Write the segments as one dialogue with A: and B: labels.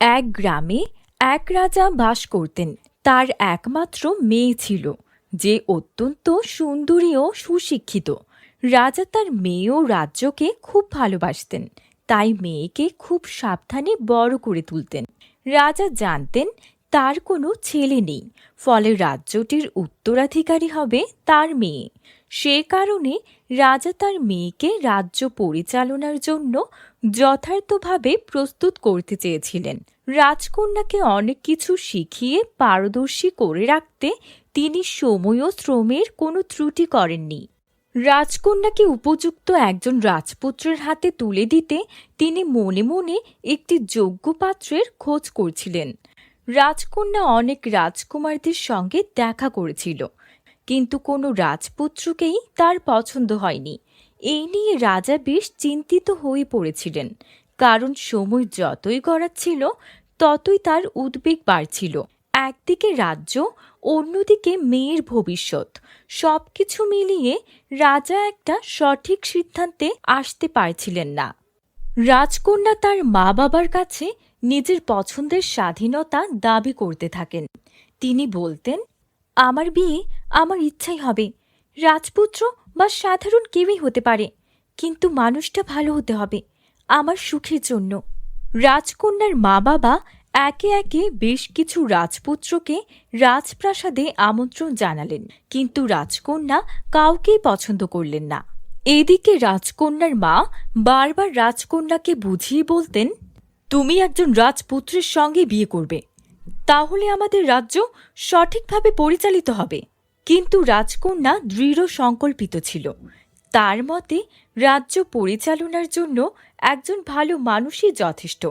A: এক গ্রামে এক রাজা বাস করতেন। তার একমাত্র মেয়ে ছিল, যে অত্যন্ত সুন্দরী ও সুশিক্ষিত। রাজা তার মেয়ে ও রাজ্যকে খুব ভালোবাসতেন, তাই মেয়েকে খুব সাবধানে বড় করে তুলতেন। রাজা জানতেন তার কোনো ছেলে নেই। ফলে রাজ্যটির উত্তরাধিকারী হবে তার মেয়ে। সে কারণে রাজা তার মেয়েকে রাজ্য পরিচালনার জন্য যথার্থভাবে প্রস্তুত করতে চেয়েছিলেন। রাজকন্যাকে অনেক কিছু শিখিয়ে পারদর্শী করে রাখতে তিনি সময় ও শ্রমের কোনো ত্রুটি করেননি। রাজকন্যাকে উপযুক্ত একজন রাজপুত্রের হাতে তুলে দিতে তিনি মনে মনে একটি যোগ্য পাত্রের খোঁজ করছিলেন। রাজকন্যা অনেক রাজকুমারদের সঙ্গে দেখা করেছিল, কিন্তু কোনো রাজপুত্রকেই তার পছন্দ হয়নি। এই নিয়ে রাজা বেশ চিন্তিত হয়ে পড়েছিলেন, কারণ সময় যতই গড়াচ্ছিল, ততই তার উদ্বেগ বাড়ছিল। একদিকে রাজ্য, অন্যদিকে মেয়ের ভবিষ্যৎ। সবকিছু মিলিয়ে রাজা একটা সঠিক সিদ্ধান্তে আসতে পারছিলেন না। রাজকন্যা তার মা বাবার কাছে নিজের পছন্দের স্বাধীনতা দাবি করতে থাকেন। তিনি বলতেন, আমার বিয়ে আমার ইচ্ছাই হবে। রাজপুত্র বা সাধারণ কেউই হতে পারে, কিন্তু মানুষটা ভালো হতে হবে, আমার সুখের জন্য। রাজকন্যার মা বাবা একে একে বেশ কিছু রাজপুত্রকে রাজপ্রাসাদে আমন্ত্রণ জানালেন, কিন্তু রাজকন্যা কাউকেই পছন্দ করলেন না। এদিকে রাজকন্যার মা বারবার রাজকন্যাকে বুঝিয়ে বলতেন তুমি একজন রাজপুত্রের সঙ্গে বিয়ে করবে। তাহলে আমাদের রাজ্য সঠিকভাবে পরিচালিত হবে। কিন্তু রাজকন্যা দৃঢ় সংকল্পিত ছিল। তার মতে, রাজ্য পরিচালনার জন্য একজন ভালো মানুষই যথেষ্ট।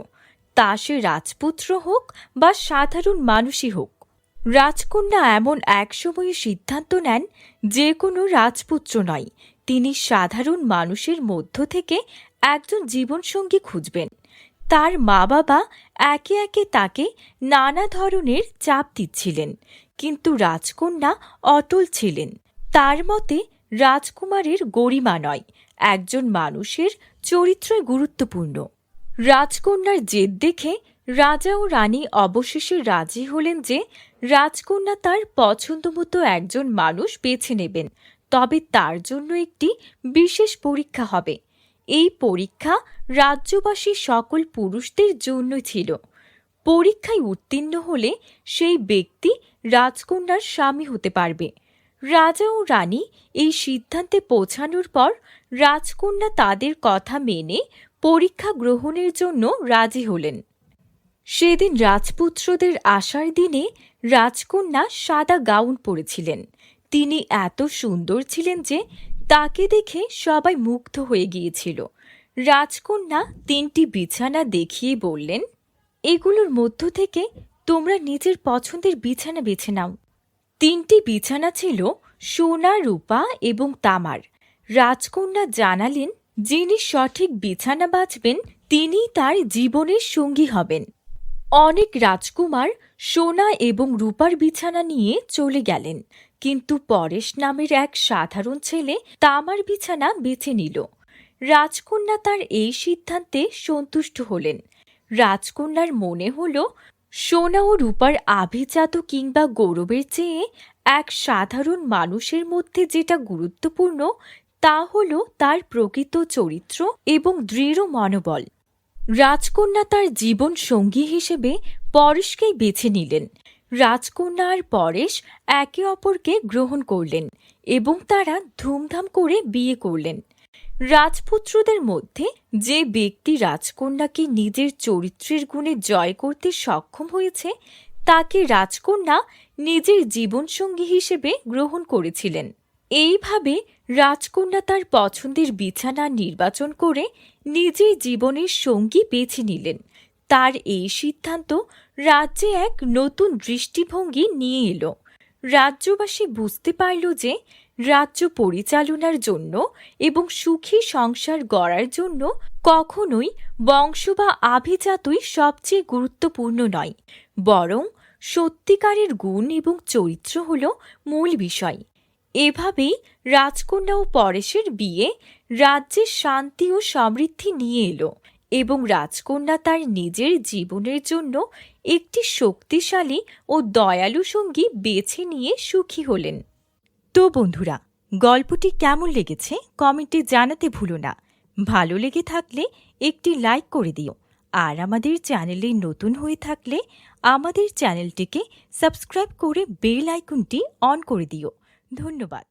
A: তা সে রাজপুত্র হোক বা সাধারণ মানুষই হোক। রাজকন্যা এমন এক সময়ে সিদ্ধান্ত নেন যে কোনো রাজপুত্র নয়। তিনি সাধারণ মানুষের মধ্য থেকে একজন জীবনসঙ্গী খুঁজবেন। তার মা বাবা একে একে তাকে নানা ধরনের চাপ দিচ্ছিলেন, কিন্তু রাজকন্যা অটল ছিলেন। তার মতে, রাজকুমারের গরিমা নয়, একজন মানুষের চরিত্রই গুরুত্বপূর্ণ। রাজকন্যার জেদ দেখে রাজা ও রানী অবশেষে রাজি হলেন যে, রাজকন্যা তার পছন্দমতো একজন মানুষ বেছে নেবেন। তবে তার জন্য একটি বিশেষ পরীক্ষা হবে। এই পরীক্ষা রাজ্যবাসী সকল পুরুষদের জন্য ছিল। পরীক্ষায় উত্তীর্ণ হলে সেই ব্যক্তি রাজকন্যার স্বামী হতে পারবে। রাজা ও রানী এই সিদ্ধান্তে পৌঁছানোর পর রাজকন্যা তাদের কথা মেনে পরীক্ষা গ্রহণের জন্য রাজি হলেন। সেদিন রাজপুত্রদের আসার দিনে রাজকন্যা সাদা গাউন পরেছিলেন। তিনি এত সুন্দর ছিলেন যে তাকে দেখে সবাই মুগ্ধ হয়ে গিয়েছিল। রাজকন্যা তিনটি বিছানা দেখিয়ে বললেন, এগুলোর মধ্য থেকে তোমরা নিজের পছন্দের বিছানা বেছে নাও। তিনটি বিছানা ছিল সোনা, রূপা এবং তামার। রাজকন্যা জানালেন, যিনি সঠিক বিছানা বাঁচবেন তিনি তার জীবনের সঙ্গী হবেন। অনেক রাজকুমার সোনা এবং রূপার বিছানা নিয়ে চলে গেলেন। কিন্তু পরেশ নামের এক সাধারণ ছেলে তামার বিছানা বেছে নিল। রাজকন্যা তার এই সিদ্ধান্তে সন্তুষ্ট হলেন। রাজকন্যার মনে হল, সোনা ও রূপার আভিজাত কিংবা গৌরবের চেয়ে এক সাধারণ মানুষের মধ্যে যেটা গুরুত্বপূর্ণ, তা হল তার প্রকৃত চরিত্র এবং দৃঢ় মনোবল। রাজকন্যা তার জীবন সঙ্গী হিসেবে পরেশকেই বেছে নিলেন। রাজকন্যা আর পরেশ একে অপরকে গ্রহণ করলেন এবং তারা ধুমধাম করে বিয়ে করলেন। রাজপুত্রদের মধ্যে যে ব্যক্তি রাজকন্যাকে নিজের চরিত্রের গুণে জয় করতে সক্ষম হয়েছে, তাকে রাজকন্যা নিজের জীবনসঙ্গী হিসেবে গ্রহণ করেছিলেন। এইভাবে রাজকন্যা তার পছন্দের বিছানা নির্বাচন করে নিজের জীবনের সঙ্গী বেছে নিলেন। তার এই সিদ্ধান্ত রাজ্যে এক নতুন দৃষ্টিভঙ্গি নিয়ে এলো। রাজ্যবাসী বুঝতে পারল যে রাজ্য পরিচালনার জন্য এবং সুখী সংসার গড়ার জন্য কখনোই বংশ বা আভিজাতই সবচেয়ে গুরুত্বপূর্ণ নয়। বরং সত্যিকারের গুণ এবং চরিত্র হল মূল বিষয়। এভাবেই রাজকন্যা ও পরেশের বিয়ে, রাজ্যের শান্তি ও সমৃদ্ধি নিয়ে এলো এবং রাজকন্যা তার নিজের জীবনের জন্য একটি শক্তিশালী ও দয়ালু সঙ্গী বেছে নিয়ে সুখী হলেন। তো বন্ধুরা, গল্পটি কেমন লেগেছে কমেন্টে জানাতে ভুলো না। ভালো লেগে থাকলে একটি লাইক করে দিও। আর আমাদের চ্যানেলে নতুন হয়ে থাকলে আমাদের চ্যানেলটিকে সাবস্ক্রাইব করে বেল আইকনটি অন করে দিও। ধন্যবাদ।